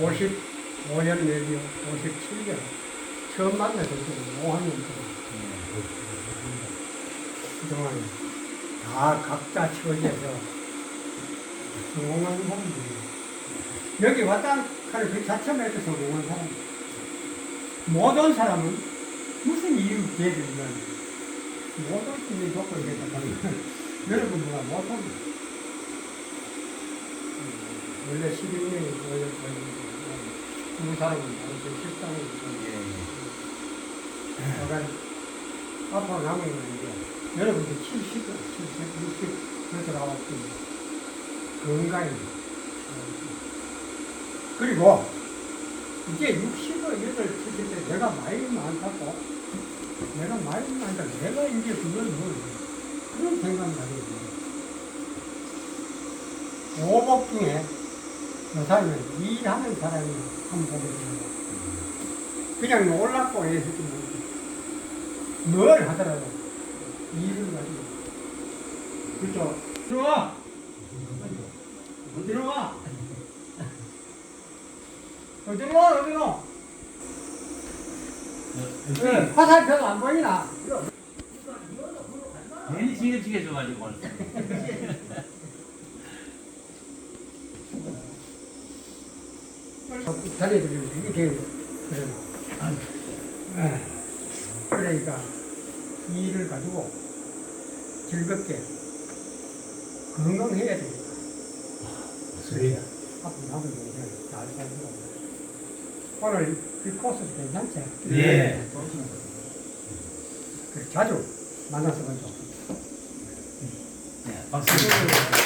55년 내지 57년. 처음 만나서 지금 5학년 동안. 그동안 다 각자 처지에서 성공한 사람들이 여기 왔다 하는 그 자체만 해도 성공한 사람 모든 사람은 무슨 이유 계획이면 모든 분이 조건이 됐다. 하면 여러분보다 못합니다. 원래 11년이 걸려 걸리고 두 사람은 다른 식당을 약간 앞으로 남은 이제 여러분들 70, 70, 60 그렇게 나왔지 건강히 그리고 이제 60을 8, 70대 내가 많이 많다고 내가 많이 많다 내가 이제 그걸 뭐 그런 생각이 나게 돼요. 오복 중에 요사는 일하는 사람이 한번. 그냥 놀랍고 해서 뭘 하더라도 일을 가지고 그렇죠. 들어와 어디로 와 어디로 와 어디로 네, 화살표가 안 보이나 괜히 지게지게 줘가지고 자네들이 이게 그래 예. 그러니까 이 일을 가지고 즐겁게 건강해야 됩니다. 그래야 앞으로 남은 인생 잘 살고 오늘 이 코스 괜찮지? 예. 그래, 자주 만났으면 좋겠다. 박수